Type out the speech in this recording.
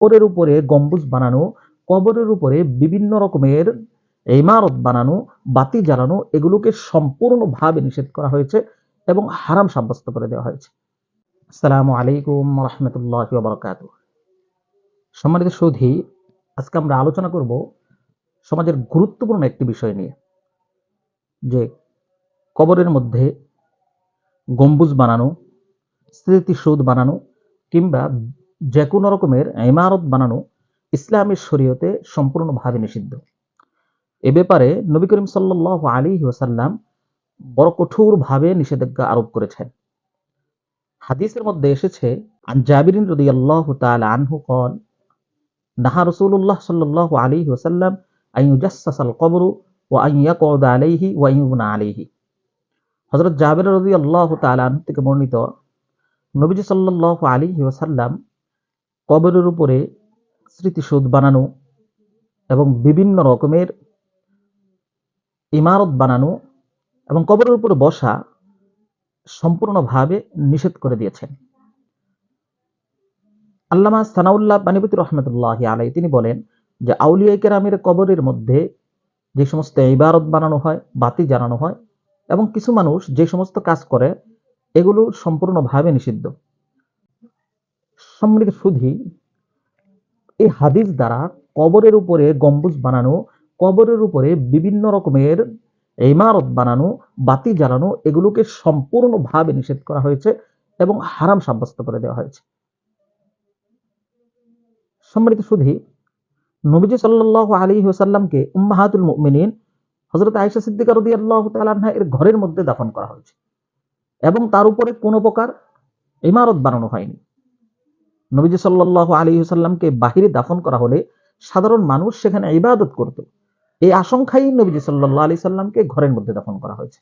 কবরের উপরে গম্বুজ বানানো, কবরের উপরে বিভিন্ন রকমের ইমারত বানানো, বাতি জ্বালানো, এগুলোকে সম্পূর্ণভাবে নিষেধ করা হয়েছে এবং হারাম সাব্যস্ত করে দেওয়া হয়েছে। আসসালামু আলাইকুম রহমতুল্লাহ বরকাত সম্মানিত সৌধি, আজকে আমরা আলোচনা করব সমাজের গুরুত্বপূর্ণ একটি বিষয় নিয়ে, যে কবরের মধ্যে গম্বুজ বানানো, স্মৃতিসৌধ বানানো কিংবা যে কোনো রকমের ইমারত বানানো ইসলামের শরীয়তে সম্পূর্ণভাবে নিষিদ্ধ। এ ব্যাপারে নবী করিম সাল্লাহ আলী ওসাল্লাম বড় কঠোরভাবে নিষেধাজ্ঞা আরোপ করেছেন। হাদিসের মধ্যে এসেছে জাবিরিন রদি আল্লাহ তাল আনহু কন নাহা রসুল্লাহ সাল্লাহ আলী ওসাল্লাম আইউজাসাল কবরু ও আইয়া কদ আলাইহি ও আইউনা আলাইহি। হজরত জাবির রদি আল্লাহ তাল আনহু থেকে বর্ণিত, নবীজি সাল্লাহ আলী ওসাল্লাম কবরের উপরে স্মৃতিসৌধ বানানো এবং বিভিন্ন রকমের ইমারত বানানো এবং কবরের উপরে বসা সম্পূর্ণভাবে নিষেধ করে দিয়েছেন। আল্লামা সানাউল্লাহ বানিবতী রহমতুল্লাহ আলাই তিনি বলেন যে, আউলিয়া কেরামের কবরের মধ্যে যে সমস্ত ইবারত বানানো হয়, বাতি জানানো হয় এবং কিছু মানুষ যে সমস্ত কাজ করে, এগুলো সম্পূর্ণভাবে নিষিদ্ধ। সম্মিলিত সুধি, এই হাদিস দ্বারা কবরের উপরে গম্বুজ বানানো, কবরের উপরে বিভিন্ন রকমের ইমারত বানানো, বাতি জ্বালানো, এগুলোকে সম্পূর্ণভাবে নিষেধ করা হয়েছে এবং হারাম সাব্যস্ত করে দেওয়া হয়েছে। সম্মানিত সুধী, নবীজি সাল্লাহ আলী ওসাল্লামকে উম্মাহাতুল মুমিনিন হজরত আয়েশা সিদ্দিকা রদি আল্লাহ তালাহা এর ঘরের মধ্যে দাফন করা হয়েছে এবং তার উপরে কোনো প্রকার ইমারত বানানো হয়নি। নবীজি সাল্লাহ আলী সাল্লামকে বাহিরে দাফন করা হলে সাধারণ মানুষ সেখানে ইবাদত করত। এই আশঙ্কাই নবীজি সাল্লাহ আলী সাল্লামকে ঘরের মধ্যে দাফন করা হয়েছে।